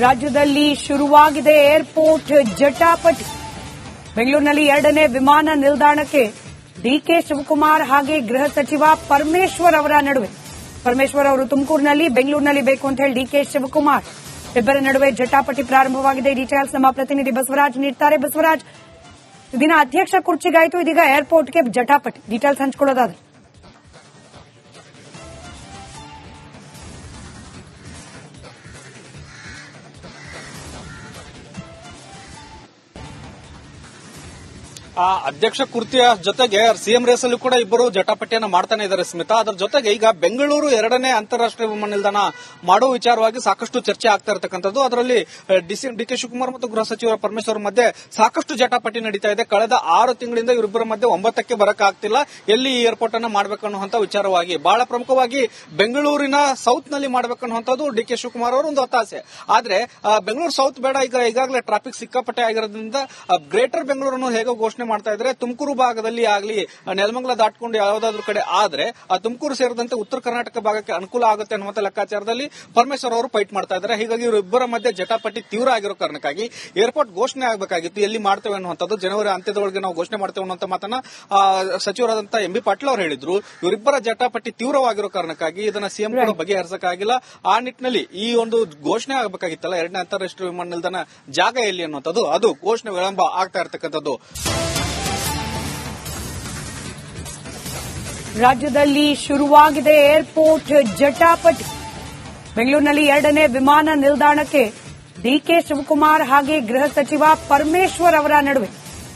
ರಾಜ್ಯದಲ್ಲಿ ಶುರುವಾಗಿದೆ ಏರ್ಪೋರ್ಟ್ ಜಟಾಪಟಿ. ಬೆಂಗಳೂರಿನಲ್ಲಿ ಎರಡನೇ ವಿಮಾನ ನಿಲ್ದಾಣಕ್ಕೆ ಡಿಕೆ ಶಿವಕುಮಾರ್ ಹಾಗೆ ಗೃಹ ಸಚಿವ ಪರಮೇಶ್ವರ್ ಅವರ ನಡುವೆ. ಪರಮೇಶ್ವರ್ ಅವರು ತುಮಕೂರಿನಲ್ಲಿ, ಬೆಂಗಳೂರಿನಲ್ಲಿ ಬೇಕು ಅಂತ ಹೇಳಿ ಡಿಕೆ ಶಿವಕುಮಾರ್. ಇಬ್ಬರ ನಡುವೆ ಜಟಾಪಟಿ ಪ್ರಾರಂಭವಾಗಿದೆ. ಡೀಟೇಲ್ಸ್ ನಮ್ಮ ಪ್ರತಿನಿಧಿ ಬಸವರಾಜ್ ನೀಡ್ತಾರೆ. ಬಸವರಾಜ್ ದಿನ ಅಧ್ಯಕ್ಷ ಕುರ್ಚಿಗಾಯಿತು. ಇದೀಗ ಏರ್ಪೋರ್ಟ್ಗೆ ಜಟಾಪಟಿ. ಡೀಟೇಲ್ಸ್ ಹಂಚ್ಕೊಳ್ಳೋದಾದ್ರೆ. ಅಧ್ಯಕ್ಷ ಕುರ್ತಿಯ ಜೊತೆಗೆ ಸಿಎಂ ರೇಸ್ ಅಲ್ಲೂ ಕೂಡ ಇಬ್ಬರು ಜಟಾಪಟಿಯನ್ನು ಮಾಡ್ತಾನೆ ಇದ್ದಾರೆ ಸ್ಮಿತಾ. ಅದರ ಜೊತೆಗೆ ಈಗ ಬೆಂಗಳೂರು ಎರಡನೇ ಅಂತಾರಾಷ್ಟ್ರೀಯ ವಿಮಾನ ನಿಲ್ದಾಣ ಮಾಡುವ ವಿಚಾರವಾಗಿ ಸಾಕಷ್ಟು ಚರ್ಚೆ ಆಗ್ತಾ ಇರತಕ್ಕಂಥದ್ದು. ಅದರಲ್ಲಿ ಡಿ ಕೆ ಶಿವಕುಮಾರ್ ಮತ್ತು ಗೃಹ ಸಚಿವ ಪರಮೇಶ್ವರ್ ಮಧ್ಯೆ ಸಾಕಷ್ಟು ಜಟಾಪಟಿ ನಡೀತಾ ಇದೆ. ಕಳೆದ ಆರು ತಿಂಗಳಿಂದ ಇವರಿಬ್ಬರ ಮಧ್ಯೆ ಒಂಬತ್ತಕ್ಕೆ ಬರಕ್ಕಾಗ್ತಿಲ್ಲ. ಎಲ್ಲಿ ಈ ಏರ್ಪೋರ್ಟ್ ಅನ್ನು ಮಾಡಬೇಕನ್ನುವಂತ ವಿಚಾರವಾಗಿ. ಬಹಳ ಪ್ರಮುಖವಾಗಿ ಬೆಂಗಳೂರಿನ ಸೌತ್ನಲ್ಲಿ ಮಾಡಬೇಕನ್ನುವಂಥದ್ದು ಡಿ ಕೆ ಶಿವಕುಮಾರ್ ಅವರ ಒಂದು ಒತ್ತಾಸೆ ಆದ್ರೆ ಆ, ಬೆಂಗಳೂರು ಸೌತ್ ಬೇಡ. ಈಗ ಈಗಾಗಲೇ ಟ್ರಾಫಿಕ್ ಸಿಕ್ಕಾಪಟ್ಟೆ ಆಗಿರೋದ್ರಿಂದ ಗ್ರೇಟರ್ ಬೆಂಗಳೂರನ್ನು ಹೇಗೋ ಘೋಷಣೆ ಮಾಡ್ತಾ ಇದ್ರೆ ತುಮಕೂರು ಭಾಗದಲ್ಲಿ ಆಗಲಿ ನೆಲಮಂಗಲ ದಾಟ್ಕೊಂಡು ಯಾವ್ದಾದ್ರು ಕಡೆ ಆದ್ರೆ ಆ ತುಮಕೂರು ಸೇರಿದಂತೆ ಉತ್ತರ ಕರ್ನಾಟಕ ಭಾಗಕ್ಕೆ ಅನುಕೂಲ ಆಗುತ್ತೆ ಅನ್ನುವಂತ ಲೆಕ್ಕಾಚಾರದಲ್ಲಿ ಪರಮೇಶ್ವರ್ ಅವರು ಫೈಟ್ ಮಾಡ್ತಾ ಇದ್ದಾರೆ. ಹೀಗಾಗಿ ಇವರಿಬ್ಬರ ಮಧ್ಯೆ ಜಟಾಪಟಿ ತೀವ್ರ ಆಗಿರೋ ಕಾರಣಕ್ಕಾಗಿ ಏರ್ಪೋರ್ಟ್ ಘೋಷಣೆ ಆಗಬೇಕಾಗಿತ್ತು. ಎಲ್ಲಿ ಮಾಡ್ತೇವೆ ಅನ್ನುವಂಥದ್ದು ಜನವರಿ ಅಂತ್ಯದೊಳಗೆ ನಾವು ಘೋಷಣೆ ಮಾಡ್ತೇವೆ ಅನ್ನುವಂತ ಮಾತನ್ನ ಸಚಿವರಾದಂತಹ ಎಂ ಬಿ ಪಾಟೀಲ್ ಅವರು ಹೇಳಿದ್ರು. ಇವರಿಬ್ಬರ ಜಟಾಪಟಿ ತೀವ್ರವಾಗಿರೋ ಕಾರಣಕ್ಕಾಗಿ ಇದನ್ನ ಸಿಎಂ ಕೂಡ ಬಗೆಹರಿಸಕ್ಕಾಗಿಲ್ಲ. ಆ ನಿಟ್ಟಿನಲ್ಲಿ ಈ ಒಂದು ಘೋಷಣೆ ಆಗಬೇಕಾಗಿತ್ತಲ್ಲ ಎರಡನೇ ಅಂತಾರಾಷ್ಟ್ರೀಯ ವಿಮಾನ ನಿಲ್ದಾಣ ಜಾಗ ಎಲ್ಲಿ ಅನ್ನುವಂಥದ್ದು ಅದು ಘೋಷಣೆ ವಿಳಂಬ ಆಗ್ತಾ ಇರತಕ್ಕಂಥದ್ದು. ರಾಜ್ಯದಲ್ಲಿ ಶುರುವಾಗಿದೆ ಏರ್ಪೋರ್ಟ್ ಜಟಾಪಟಿ. ಬೆಂಗಳೂರಿನಲ್ಲಿ ಎರಡನೇ ವಿಮಾನ ನಿಲ್ದಾಣಕ್ಕೆ ಡಿಕೆ ಶಿವಕುಮಾರ್ ಹಾಗೆ ಗೃಹ ಸಚಿವ ಪರಮೇಶ್ವರ್ ಅವರ ನಡುವೆ.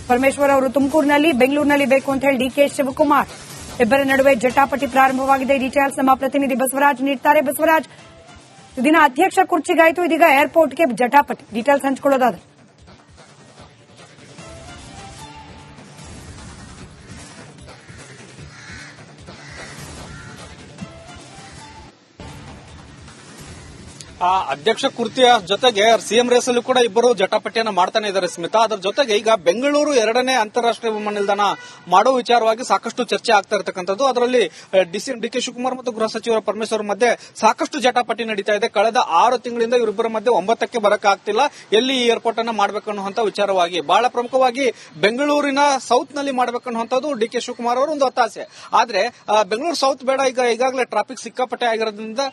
ಪರಮೇಶ್ವರ್ ಅವರು ತುಮಕೂರಿನಲ್ಲಿ, ಬೆಂಗಳೂರಿನಲ್ಲಿ ಬೇಕು ಅಂತ ಹೇಳಿ ಡಿಕೆ ಶಿವಕುಮಾರ್. ಇಬ್ಬರ ನಡುವೆ ಜಟಾಪಟಿ ಪ್ರಾರಂಭವಾಗಿದೆ. ಡೀಟೇಲ್ಸ್ ನಮ್ಮ ಪ್ರತಿನಿಧಿ ಬಸವರಾಜ್ ನೀಡ್ತಾರೆ. ಬಸವರಾಜ್ ದಿನ ಅಧ್ಯಕ್ಷ ಕುರ್ಚಿಗಾಯಿತು. ಇದೀಗ ಏರ್ಪೋರ್ಟ್ಗೆ ಜಟಾಪಟಿ. ಡೀಟೇಲ್ಸ್ ಹಂಚ್ಕೊಳ್ಳೋದಾದ್ರೆ. ಆ ಅಧ್ಯಕ್ಷ ಕುರ್ತಿಯ ಜೊತೆಗೆ ಸಿಎಂ ರೇಸ್ ಅಲ್ಲೂ ಕೂಡ ಇಬ್ಬರು ಜಟಾಪಟಿಯನ್ನ ಮಾಡ್ತಾನೆ ಇದ್ದಾರೆ ಸ್ಮಿತಾ. ಅದರ ಜೊತೆಗೆ ಈಗ ಬೆಂಗಳೂರು ಎರಡನೇ ಅಂತಾರಾಷ್ಟ್ರೀಯ ವಿಮಾನ ನಿಲ್ದಾಣ ಮಾಡುವ ವಿಚಾರವಾಗಿ ಸಾಕಷ್ಟು ಚರ್ಚೆ ಆಗ್ತಾ ಇರತಕ್ಕಂಥದ್ದು. ಅದರಲ್ಲಿ ಡಿ ಕೆ ಶಿವಕುಮಾರ್ ಮತ್ತು ಗೃಹ ಸಚಿವರ ಪರಮೇಶ್ವರ್ ಮಧ್ಯೆ ಸಾಕಷ್ಟು ಜಟಾಪಟಿ ನಡೀತಾ ಇದೆ. ಕಳೆದ ಆರು ತಿಂಗಳಿಂದ ಇವರಿಬ್ಬರ ಮಧ್ಯೆ ಒಂಬತ್ತಕ್ಕೆ ಬರಕ್ಕಾಗ್ತಿಲ್ಲ. ಎಲ್ಲಿ ಈ ಏರ್ಪೋರ್ಟ್ ಅನ್ನ ಮಾಡಬೇಕನ್ನುವಂತ ವಿಚಾರವಾಗಿ, ಬಹಳ ಪ್ರಮುಖವಾಗಿ ಬೆಂಗಳೂರಿನ ಸೌತ್ನಲ್ಲಿ ಮಾಡಬೇಕನ್ನುವಂಥದ್ದು ಡಿ ಕೆ ಶಿವಕುಮಾರ್ ಅವರು ಒಂದು ಒತ್ತಾಸೆ. ಆದ್ರೆ ಬೆಂಗಳೂರು ಸೌತ್ ಬೇಡ. ಈಗ ಈಗಾಗಲೇ ಟ್ರಾಫಿಕ್ ಸಿಕ್ಕಾಪಟ್ಟೆ ಆಗಿರೋದ್ರಿಂದ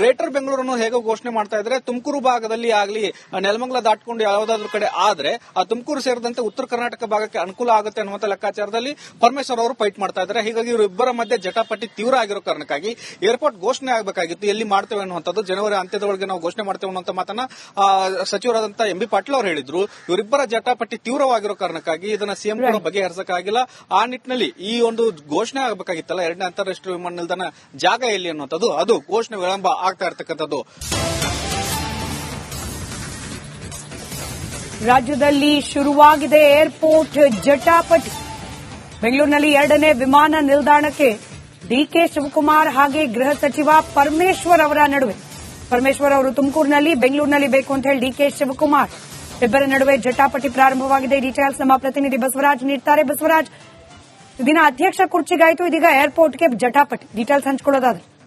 ಗ್ರೇಟರ್ ಬೆಂಗಳೂರನ್ನು ಹೇಗೋ ಘೋಷಣೆ ಮಾಡ್ತಾ ಇದ್ರೆ ತುಮಕೂರು ಭಾಗದಲ್ಲಿ ಆಗಲಿ ನೆಲಮಂಗಲ ದಾಟ್ಕೊಂಡು ಯಾವ್ದಾದ್ರು ಕಡೆ ಆದ್ರೆ ಆ ತುಮಕೂರು ಸೇರಿದಂತೆ ಉತ್ತರ ಕರ್ನಾಟಕ ಭಾಗಕ್ಕೆ ಅನುಕೂಲ ಆಗುತ್ತೆ ಅನ್ನುವಂತ ಲೆಕ್ಕಾಚಾರದಲ್ಲಿ ಪರಮೇಶ್ವರ್ ಅವರು ಫೈಟ್ ಮಾಡ್ತಾ ಇದ್ದಾರೆ. ಹೀಗಾಗಿ ಇವರಿಬ್ಬರ ಮಧ್ಯೆ ಜಟಾಪಟಿ ತೀವ್ರ ಆಗಿರೋ ಕಾರಣಕ್ಕಾಗಿ ಏರ್ಪೋರ್ಟ್ ಘೋಷಣೆ ಆಗಬೇಕಾಗಿತ್ತು. ಎಲ್ಲಿ ಮಾಡ್ತೇವೆ ಅನ್ನುವಂಥದ್ದು ಜನವರಿ ಅಂತ್ಯದೊಳಗೆ ನಾವು ಘೋಷಣೆ ಮಾಡ್ತೇವೆ ಅನ್ನುವಂತ ಮಾತನ್ನ ಸಚಿವರಾದಂತಹ ಎಂ ಬಿ ಪಾಟೀಲ್ ಅವರು ಹೇಳಿದ್ರು. ಇವರಿಬ್ಬರ ಜಟಾಪಟಿ ತೀವ್ರವಾಗಿರೋ ಕಾರಣಕ್ಕಾಗಿ ಇದನ್ನ ಸಿಎಂ ಕೂಡ ಬಗೆಹರಿಸಕ್ಕಾಗಿಲ್ಲ. ಆ ನಿಟ್ಟಿನಲ್ಲಿ ಈ ಒಂದು ಘೋಷಣೆ ಆಗಬೇಕಾಗಿತ್ತಲ್ಲ ಎರಡನೇ ಅಂತಾರಾಷ್ಟ್ರೀಯ ವಿಮಾನ ನಿಲ್ದಾಣ ಜಾಗ ಎಲ್ಲಿ ಅನ್ನುವಂಥದ್ದು ಅದು ಘೋಷಣೆ ವಿಳಂಬ ಆಗ್ತಾ ಇರತಕ್ಕಂಥದ್ದು. ರಾಜ್ಯದಲ್ಲಿ ಶುರುವಾಗಿದೆ ಏರ್ಪೋರ್ಟ್ ಜಟಾಪಟಿ. ಬೆಂಗಳೂರಿನಲ್ಲಿ ಎರಡನೇ ವಿಮಾನ ನಿಲ್ದಾಣಕ್ಕೆ ಡಿಕೆ ಶಿವಕುಮಾರ್ ಹಾಗೆ ಗೃಹ ಸಚಿವ ಪರಮೇಶ್ವರ್ ಅವರ ನಡುವೆ. ಪರಮೇಶ್ವರ್ ಅವರು ತುಮಕೂರಿನಲ್ಲಿ, ಬೆಂಗಳೂರಿನಲ್ಲಿ ಬೇಕು ಅಂತ ಹೇಳಿ ಡಿಕೆ ಶಿವಕುಮಾರ್. ಇಬ್ಬರ ನಡುವೆ ಜಟಾಪಟಿ ಪ್ರಾರಂಭವಾಗಿದೆ. ಡೀಟೇಲ್ಸ್ ನಮ್ಮ ಪ್ರತಿನಿಧಿ ಬಸವರಾಜ್ ನೀಡ್ತಾರೆ. ಬಸವರಾಜ್ ದಿನ ಅಧ್ಯಕ್ಷ ಕುರ್ಚಿಗಾಯಿತು. ಇದೀಗ ಏರ್ಪೋರ್ಟ್ಗೆ ಜಟಾಪಟಿ. ಡೀಟೇಲ್ಸ್ ಹಂಚ್ಕೊಳ್ಳೋದಾದ್ರೆ.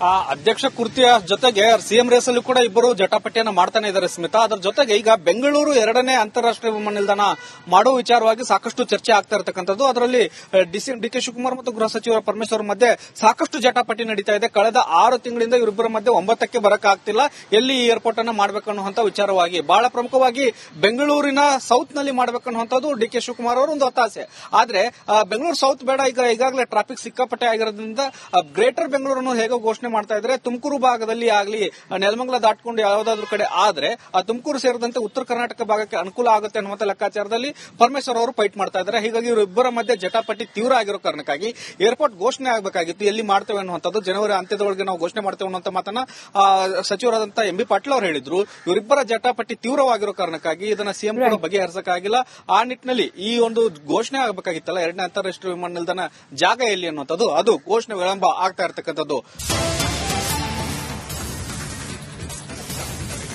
ಅಧ್ಯಕ್ಷ ಕುರ್ತಿಯ ಜೊತೆಗೆ ಸಿಎಂ ರೇಸ್ ಅಲ್ಲೂ ಕೂಡ ಇಬ್ಬರು ಜಟಾಪಟಿಯನ್ನು ಮಾಡ್ತಾನೆ ಇದ್ದಾರೆ ಸ್ಮಿತಾ. ಅದರ ಜೊತೆಗೆ ಈಗ ಬೆಂಗಳೂರು ಎರಡನೇ ಅಂತಾರಾಷ್ಟ್ರೀಯ ವಿಮಾನ ನಿಲ್ದಾಣ ಮಾಡುವ ವಿಚಾರವಾಗಿ ಸಾಕಷ್ಟು ಚರ್ಚೆ ಆಗ್ತಾ ಇರತಕ್ಕಂಥದ್ದು. ಅದರಲ್ಲಿ ಡಿ ಕೆ ಶಿವಕುಮಾರ್ ಮತ್ತು ಗೃಹ ಸಚಿವ ಪರಮೇಶ್ವರ್ ಮಧ್ಯೆ ಸಾಕಷ್ಟು ಜಟಾಪಟಿ ನಡೀತಾ ಇದೆ. ಕಳೆದ ಆರು ತಿಂಗಳಿಂದ ಇವರಿಬ್ಬರ ಮಧ್ಯೆ ಒಂಬತ್ತಕ್ಕೆ ಬರಕ್ಕಾಗ್ತಿಲ್ಲ. ಎಲ್ಲಿ ಈ ಏರ್ಪೋರ್ಟ್ ಅನ್ನು ಮಾಡಬೇಕನ್ನುವಂತ ವಿಚಾರವಾಗಿ. ಬಹಳ ಪ್ರಮುಖವಾಗಿ ಬೆಂಗಳೂರಿನ ಸೌತ್ನಲ್ಲಿ ಮಾಡಬೇಕನ್ನುವಂಥದ್ದು ಡಿ ಕೆ ಶಿವಕುಮಾರ್ ಅವರ ಒಂದು ಒತ್ತಾಸೆ ಆದ್ರೆ ಆ, ಬೆಂಗಳೂರು ಸೌತ್ ಬೇಡ. ಈಗ ಈಗಾಗಲೇ ಟ್ರಾಫಿಕ್ ಸಿಕ್ಕಾಪಟ್ಟೆ ಆಗಿರೋದ್ರಿಂದ ಗ್ರೇಟರ್ ಬೆಂಗಳೂರನ್ನು ಹೇಗೋ ಘೋಷಣೆ ಮಾಡ್ತಾ ಇದ್ರೆ ತುಮಕೂರು ಭಾಗದಲ್ಲಿ ಆಗಲಿ ನೆಲಮಂಗಲ ದಾಟ್ಕೊಂಡು ಯಾವ್ದಾದ್ರು ಕಡೆ ಆದ್ರೆ ಆ ತುಮಕೂರು ಸೇರಿದಂತೆ ಉತ್ತರ ಕರ್ನಾಟಕ ಭಾಗಕ್ಕೆ ಅನುಕೂಲ ಆಗುತ್ತೆ ಅನ್ನುವಂತ ಲೆಕ್ಕಾಚಾರದಲ್ಲಿ ಪರಮೇಶ್ವರ್ ಅವರು ಫೈಟ್ ಮಾಡ್ತಾ ಇದ್ದಾರೆ. ಹೀಗಾಗಿ ಇವರಿಬ್ಬರ ಮಧ್ಯೆ ಜಟಾಪಟಿ ತೀವ್ರ ಆಗಿರೋ ಕಾರಣಕ್ಕಾಗಿ ಏರ್ಪೋರ್ಟ್ ಘೋಷಣೆ ಆಗಬೇಕಾಗಿತ್ತು. ಎಲ್ಲಿ ಮಾಡ್ತೇವೆ ಅನ್ನುವಂಥದ್ದು ಜನವರಿ ಅಂತ್ಯದೊಳಗೆ ನಾವು ಘೋಷಣೆ ಮಾಡ್ತೇವೆ ಅನ್ನುವಂತ ಮಾತನ್ನ ಸಚಿವರಾದಂತಹ ಎಂ ಬಿ ಪಾಟೀಲ್ ಅವರು ಹೇಳಿದ್ರು. ಇವರಿಬ್ಬರ ಜಟಾಪಟಿ ತೀವ್ರವಾಗಿರೋ ಕಾರಣಕ್ಕಾಗಿ ಇದನ್ನ ಸಿಎಂ ಕೂಡ ಬಗೆಹರಿಸಕ್ಕಾಗಿಲ್ಲ. ಆ ನಿಟ್ಟಿನಲ್ಲಿ ಈ ಒಂದು ಘೋಷಣೆ ಆಗಬೇಕಾಗಿತ್ತಲ್ಲ ಎರಡನೇ ಅಂತಾರಾಷ್ಟ್ರೀಯ ವಿಮಾನ ನಿಲ್ದಾಣ ಜಾಗ ಎಲ್ಲಿ ಅನ್ನುವಂಥದ್ದು ಅದು ಘೋಷಣೆ ವಿಳಂಬ ಆಗ್ತಾ ಇರತಕ್ಕಂಥದ್ದು.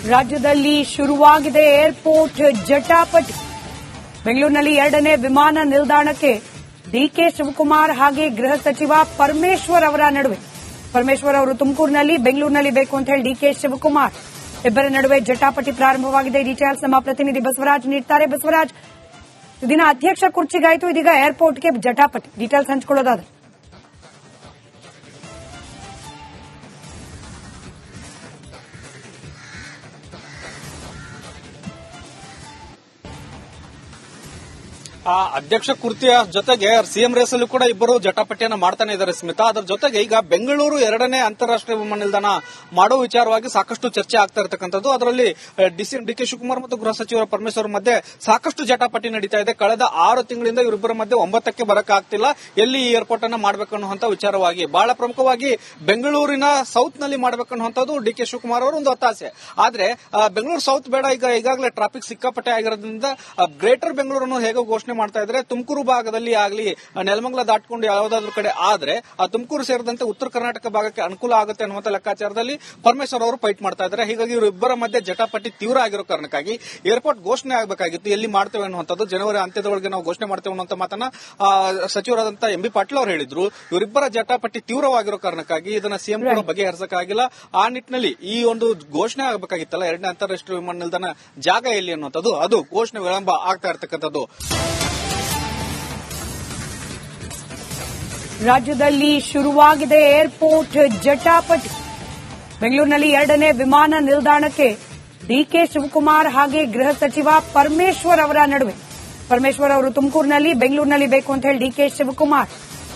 ರಾಜ್ಯದಲ್ಲಿ ಶುರುವಾಗಿದೆ ಏರ್ಪೋರ್ಟ್ ಜಟಾಪಟಿ. ಬೆಂಗಳೂರಿನಲ್ಲಿ ಎರಡನೇ ವಿಮಾನ ನಿಲ್ದಾಣಕ್ಕೆ ಡಿಕೆ ಶಿವಕುಮಾರ್ ಹಾಗೆ ಗೃಹ ಸಚಿವ ಪರಮೇಶ್ವರ್ ಅವರ ನಡುವೆ. ಪರಮೇಶ್ವರ್ ಅವರು ತುಮಕೂರಿನಲ್ಲಿ, ಬೆಂಗಳೂರಿನಲ್ಲಿ ಬೇಕು ಅಂತ ಹೇಳಿ ಡಿಕೆ ಶಿವಕುಮಾರ್. ಇಬ್ಬರ ನಡುವೆ ಜಟಾಪಟಿ ಪ್ರಾರಂಭವಾಗಿದೆ. ಡೀಟೇಲ್ಸ್ ನಮ್ಮ ಪ್ರತಿನಿಧಿ ಬಸವರಾಜ್ ನೀಡ್ತಾರೆ. ಬಸವರಾಜ್ ದಿನ ಅಧ್ಯಕ್ಷ ಕುರ್ಚಿಗಾಯಿತು. ಇದೀಗ ಏರ್ಪೋರ್ಟ್ಗೆ ಜಟಾಪಟಿ. ಡೀಟೇಲ್ಸ್ ಹಂಚ್ಕೊಳ್ಳೋದಾದ್ರೆ. ಆ ಅಧ್ಯಕ್ಷ ಕುರ್ತಿಯ ಜೊತೆಗೆ ಸಿಎಂ ರೇಸ್ ಅಲ್ಲೂ ಕೂಡ ಇಬ್ಬರು ಜಟಾಪಟಿಯನ್ನ ಮಾಡ್ತಾನೆ ಇದ್ದಾರೆ ಸ್ಮಿತಾ. ಅದರ ಜೊತೆಗೆ ಈಗ ಬೆಂಗಳೂರು ಎರಡನೇ ಅಂತಾರಾಷ್ಟ್ರೀಯ ವಿಮಾನ ನಿಲ್ದಾಣ ಮಾಡೋ ವಿಚಾರವಾಗಿ ಸಾಕಷ್ಟು ಚರ್ಚೆ ಆಗ್ತಾ ಇರತಕ್ಕಂಥದ್ದು. ಅದರಲ್ಲಿ ಡಿ ಕೆ ಶಿವಕುಮಾರ್ ಮತ್ತು ಗೃಹ ಸಚಿವರ ಪರಮೇಶ್ವರ್ ಮಧ್ಯೆ ಸಾಕಷ್ಟು ಜಟಾಪಟಿ ನಡೀತಾ ಇದೆ. ಕಳೆದ ಆರು ತಿಂಗಳಿಂದ ಇವರಿಬ್ಬರ ಮಧ್ಯೆ ಒಂಬತ್ತಕ್ಕೆ ಬರಕ್ಕಾಗ್ತಿಲ್ಲ. ಎಲ್ಲಿ ಈ ಏರ್ಪೋರ್ಟ್ ಅನ್ನ ಮಾಡಬೇಕು ಅನ್ನುವಂತ ವಿಚಾರವಾಗಿ, ಬಹಳ ಪ್ರಮುಖವಾಗಿ ಬೆಂಗಳೂರಿನ ಸೌತ್ನಲ್ಲಿ ಮಾಡಬೇಕು ಅನ್ನುವಂಥದ್ದು ಡಿ ಕೆ ಶಿವಕುಮಾರ್ ಅವರು ಒಂದು ಒತ್ತಾಸೆ. ಆದ್ರೆ ಬೆಂಗಳೂರು ಸೌತ್ ಬೇಡ. ಈಗ ಈಗಾಗಲೇ ಟ್ರಾಫಿಕ್ ಸಿಕ್ಕಾಪಟ್ಟೆ ಆಗಿರೋದ್ರಿಂದ ಗ್ರೇಟರ್ ಬೆಂಗಳೂರನ್ನು ಹೇಗೋ ಘೋಷಣೆ ಮಾಡ್ತಾ ಇದ್ರೆ ತುಮಕೂರು ಭಾಗದಲ್ಲಿ ಆಗಲಿ ನೆಲಮಂಗಲ ದಾಟ್ಕೊಂಡು ಯಾವುದಾದ್ರೂ ಕಡೆ ಆದ್ರೆ ಆ ತುಮಕೂರು ಸೇರಿದಂತೆ ಉತ್ತರ ಕರ್ನಾಟಕ ಭಾಗಕ್ಕೆ ಅನುಕೂಲ ಆಗುತ್ತೆ ಅನ್ನುವಂತ ಲೆಕ್ಕಾಚಾರದಲ್ಲಿ ಪರಮೇಶ್ವರ್ ಅವರು ಫೈಟ್ ಮಾಡ್ತಾ ಇದ್ದಾರೆ. ಹೀಗಾಗಿ ಇವರಿಬ್ಬರ ಮಧ್ಯೆ ಜಟಾಪಟಿ ತೀವ್ರ ಆಗಿರೋ ಕಾರಣಕ್ಕಾಗಿ ಏರ್ಪೋರ್ಟ್ ಘೋಷಣೆ ಆಗಬೇಕಾಗಿತ್ತು. ಎಲ್ಲಿ ಮಾಡ್ತೇವೆ ಅನ್ನುವಂಥದ್ದು ಜನವರಿ ಅಂತ್ಯದೊಳಗೆ ನಾವು ಘೋಷಣೆ ಮಾಡ್ತೇವೆ ಅನ್ನುವಂತ ಮಾತನ್ನ ಸಚಿವರಾದಂತಹ ಎಂ ಬಿ ಪಾಟೀಲ್ ಅವರು ಹೇಳಿದ್ರು. ಇವರಿಬ್ಬರ ಜಟಾಪಟಿ ತೀವ್ರವಾಗಿರೋ ಕಾರಣಕ್ಕಾಗಿ ಇದನ್ನ ಸಿಎಂ ಕೂಡ ಬಗೆಹರಿಸಕ್ಕಾಗಿಲ್ಲ. ಆ ನಿಟ್ಟಿನಲ್ಲಿ ಈ ಒಂದು ಘೋಷಣೆ ಆಗಬೇಕಾಗಿತ್ತಲ್ಲ ಎರಡನೇ ಅಂತಾರಾಷ್ಟ್ರೀಯ ವಿಮಾನ ನಿಲ್ದಾಣ ಜಾಗ ಎಲ್ಲಿ ಅನ್ನುವಂಥದ್ದು ಅದು ಘೋಷಣೆ ವಿಳಂಬ ಆಗ್ತಾ ಇರ್ತಕ್ಕಂಥದ್ದು. ರಾಜ್ಯದಲ್ಲಿ ಶುರುವಾಗಿದೆ ಏರ್ಪೋರ್ಟ್ ಜಟಾಪಟಿ. ಬೆಂಗಳೂರಿನಲ್ಲಿ ಎರಡನೇ ವಿಮಾನ ನಿಲ್ದಾಣಕ್ಕೆ ಡಿಕೆ ಶಿವಕುಮಾರ್ ಹಾಗೆ ಗೃಹ ಸಚಿವ ಪರಮೇಶ್ವರ್ ಅವರ ನಡುವೆ. ಪರಮೇಶ್ವರ್ ಅವರು ತುಮಕೂರಿನಲ್ಲಿ, ಬೆಂಗಳೂರಿನಲ್ಲಿ ಬೇಕು ಅಂತ ಹೇಳಿ ಡಿಕೆ ಶಿವಕುಮಾರ್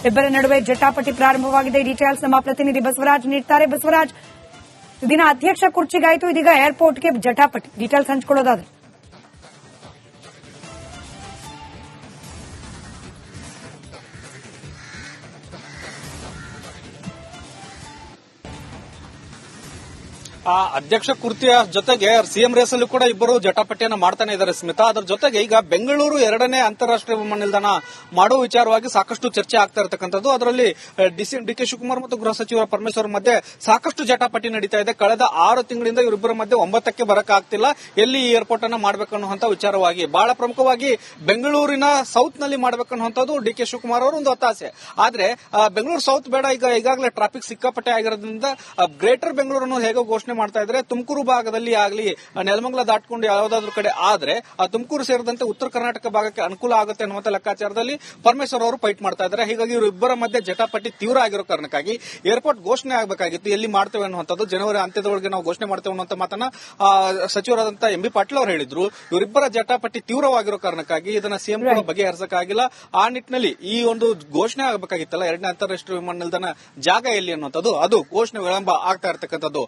ಇಬ್ಬರ ನಡುವೆ ಜಟಾಪಟಿ ಪ್ರಾರಂಭವಾಗಿದೆ. ಡೀಟೇಲ್ಸ್ ನಮ್ಮ ಪ್ರತಿನಿಧಿ ಬಸವರಾಜ್ ನೀಡ್ತಾರೆ. ಬಸವರಾಜ್ ದಿನ ಅಧ್ಯಕ್ಷ ಕುರ್ಚಿಗಾಯಿತು, ಇದೀಗ ಏರ್ಪೋರ್ಟ್ಗೆ ಜಟಾಪಟಿ. ಡೀಟೇಲ್ಸ್ ಹಂಚ್ಕೊಳ್ಳೋದಾದ್ರೆ. ಆ ಅಧ್ಯಕ್ಷ ಕುರ್ತಿಯ ಜೊತೆಗೆ ಸಿಎಂ ರೇಸ್ ಅಲ್ಲಿ ಕೂಡ ಇಬ್ಬರು ಜಟಾಪಟಿಯನ್ನು ಮಾಡ್ತಾನೆ ಇದ್ದಾರೆ ಸ್ಮಿತಾ. ಅದರ ಜೊತೆಗೆ ಈಗ ಬೆಂಗಳೂರು ಎರಡನೇ ಅಂತಾರಾಷ್ಟ್ರೀಯ ವಿಮಾನ ನಿಲ್ದಾಣ ಮಾಡುವ ವಿಚಾರವಾಗಿ ಸಾಕಷ್ಟು ಚರ್ಚೆ ಆಗ್ತಾ ಇರತಕ್ಕಂಥದ್ದು. ಅದರಲ್ಲಿ ಡಿ ಕೆ ಶಿವಕುಮಾರ್ ಮತ್ತು ಗೃಹ ಸಚಿವ ಪರಮೇಶ್ವರ್ ಮಧ್ಯೆ ಸಾಕಷ್ಟು ಜಟಾಪಟಿ ನಡೀತಾ ಇದೆ. ಕಳೆದ ಆರು ತಿಂಗಳಿಂದ ಇವರಿಬ್ಬರ ಮಧ್ಯೆ ಒಂಬತ್ತಕ್ಕೆ ಬರಕ್ಕಾಗ್ತಿಲ್ಲ ಎಲ್ಲಿ ಈ ಏರ್ಪೋರ್ಟ್ ಅನ್ನ ಮಾಡಬೇಕನ್ನುವಂತ ವಿಚಾರವಾಗಿ. ಬಹಳ ಪ್ರಮುಖವಾಗಿ ಬೆಂಗಳೂರಿನ ಸೌತ್ನಲ್ಲಿ ಮಾಡಬೇಕು ಅನ್ನುವಂಥದ್ದು ಡಿ ಕೆ ಶಿವಕುಮಾರ್ ಅವರು ಒಂದು ಒತ್ತಾಸೆ. ಆದ್ರೆ ಬೆಂಗಳೂರು ಸೌತ್ ಬೇಡ. ಈಗ ಈಗಾಗಲೇ ಟ್ರಾಫಿಕ್ ಸಿಕ್ಕಾಪಟ್ಟೆ ಆಗಿರೋದ್ರಿಂದ ಗ್ರೇಟರ್ ಬೆಂಗಳೂರನ್ನು ಹೇಗೋ ಘೋಷಣೆ ಮಾಡ್ತಾ ಇದ್ರೆ ತುಮಕೂರು ಭಾಗದಲ್ಲಿ ಆಗಲಿ ನೆಲಮಂಗಲ ದಾಟ್ಕೊಂಡು ಯಾವುದಾದ್ರೂ ಕಡೆ ಆದ್ರೆ ಆ ತುಮಕೂರು ಸೇರಿದಂತೆ ಉತ್ತರ ಕರ್ನಾಟಕ ಭಾಗಕ್ಕೆ ಅನುಕೂಲ ಆಗುತ್ತೆ ಅನ್ನುವಂತ ಲೆಕ್ಕಾಚಾರದಲ್ಲಿ ಪರಮೇಶ್ವರ್ ಅವರು ಫೈಟ್ ಮಾಡ್ತಾ ಇದ್ದಾರೆ. ಹೀಗಾಗಿ ಇವರಿಬ್ಬರ ಮಧ್ಯೆ ಜಟಾಪಟಿ ತೀವ್ರ ಆಗಿರೋ ಕಾರಣಕ್ಕಾಗಿ ಏರ್ಪೋರ್ಟ್ ಘೋಷಣೆ ಆಗಬೇಕಾಗಿತ್ತು. ಎಲ್ಲಿ ಮಾಡ್ತೇವೆ ಅನ್ನುವಂಥದ್ದು ಜನವರಿ ಅಂತ್ಯದೊಳಗೆ ನಾವು ಘೋಷಣೆ ಮಾಡ್ತೇವೆ ಅನ್ನುವಂತ ಮಾತನ್ನ ಸಚಿವರಾದಂತ ಸಚಿವರಾದಂತಹ ಎಂ ಬಿ ಪಾಟೀಲ್ ಅವರು ಹೇಳಿದ್ರು. ಇವರಿಬ್ಬರ ಜಟಾಪಟಿ ತೀವ್ರವಾಗಿರೋ ಕಾರಣಕ್ಕಾಗಿ ಇದನ್ನ ಸಿಎಂ ಕೂಡ ಬಗೆಹರಿಸಕ್ಕಾಗಿಲ್ಲ. ಆ ನಿಟ್ಟಿನಲ್ಲಿ ಈ ಒಂದು ಘೋಷಣೆ ಆಗಬೇಕಾಗಿತ್ತಲ್ಲ ಎರಡನೇ ಅಂತಾರಾಷ್ಟ್ರೀಯ ವಿಮಾನ ನಿಲ್ದಾಣ ಜಾಗ ಎಲ್ಲಿ ಅನ್ನುವಂಥದ್ದು ಅದು ಘೋಷಣೆ ವಿಳಂಬ ಆಗ್ತಾ ಇರತಕ್ಕಂಥದ್ದು.